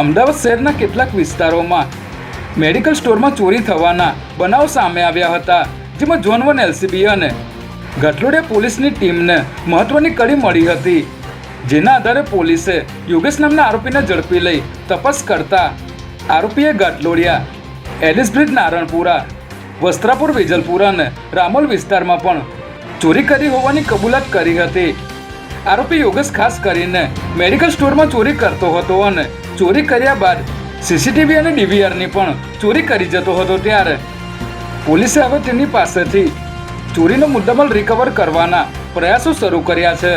અમદાવાદ શહેરના કેટલાક વિસ્તારોમાં મેડિકલ સ્ટોરમાં ચોરી થવાના બનાવ સામે આવ્યા હતા, જેમાં ઝોન વન એલસીબી અને ગઠલોડિયા પોલીસની ટીમને મહત્વની કડી મળી હતી, જેના આધારે પોલીસે યોગેશ નામના આરોપીને ઝડપી લઈ તપાસ કરતા આરોપીએ ગઠલોડિયા એલિસ બ્રિજ, નારણપુરા, વસ્ત્રાપુર, વેજલપુરા અને રામોલ વિસ્તારમાં પણ ચોરી કરી હોવાની કબૂલાત કરી હતી. આરોપી યોગેશ ખાસ કરીને મેડિકલ સ્ટોરમાં ચોરી કરતો હતો અને ચોરી કર્યા બાદ સીસીટીવી અને ડીવીઆરની પણ ચોરી કરી જતો હતો ત્યારે. પોલીસે હવે તેની પાસેથી ચોરીનો મુદ્દામાલ રિકવર કરવાના પ્રયાસો શરૂ કર્યા છે.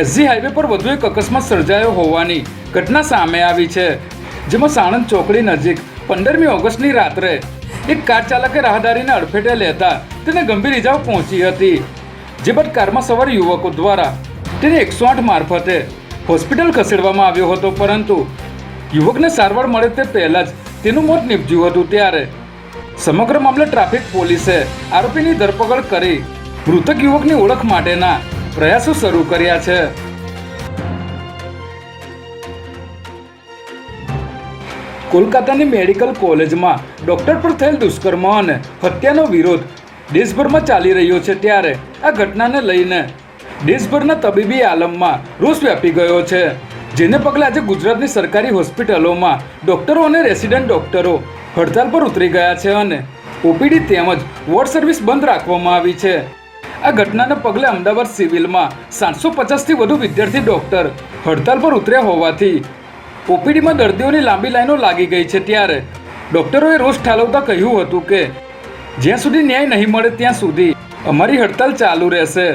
એસજી હાઈવે પર વધુ એક અકસ્માત સર્જાયો હોવાની ઘટના સામે આવી છે, જેમાં સાણંદ ચોકડી નજીક પંદરમી ઓગસ્ટની રાત્રે એક કાર ચાલકે રાહદારીને અડફેટે લેતા તેને ગંભીર ઇજાઓ પહોંચી હતી. જે બાદ કારમાં સવાર યુવકો દ્વારા તેને એકસો આઠ મારફતે હોસ્પિટલ ખસેડવામાં આવ્યો હતો, પરંતુ યુવકને સારવાર મળે તે પહેલાં જ તેનું મોત નીપજ્યું હતું ત્યારે. સમગ્ર મામલે ટ્રાફિક પોલીસે આરોપીની ધરપકડ કરી મૃતક યુવકની ઓળખ માટેના પ્રયાસો શરૂ કર્યા છે. કોલકાતાની મેડિકલ કોલેજમાં ડોક્ટર પર થયેલ દુષ્કર્મ અને હત્યાનો વિરોધ દેશભરમાં ચાલી રહ્યો છે ત્યારે આ ઘટનાને લઈને દેશભરના તબીબી આલમમાં રોષ વ્યાપી ગયો છે. જેને પગલે આજે ગુજરાતની સરકારી હોસ્પિટલોમાં ડોક્ટરો અને રેસિડેન્ટ ડોક્ટરો હડતાલ પર ઉતરી ગયા છે અને ઓપીડી તેમજ વોર્ડ સર્વિસ બંધ રાખવામાં આવી છે. આ ઘટનાને પગલે અમદાવાદ સિવિલમાં સાતસો પચાસથી વધુ વિદ્યાર્થી ડોક્ટર હડતાલ પર ઉતર્યા હોવાથી ઓપીડીમાં દર્દીઓની લાંબી લાઈનો લાગી ગઈ છે ત્યારે ડોક્ટરોએ રોષ ઠાલવતા કહ્યું હતું કે જ્યાં સુધી ન્યાય નહીં મળે ત્યાં સુધી અમારી હડતાલ ચાલુ રહેશે.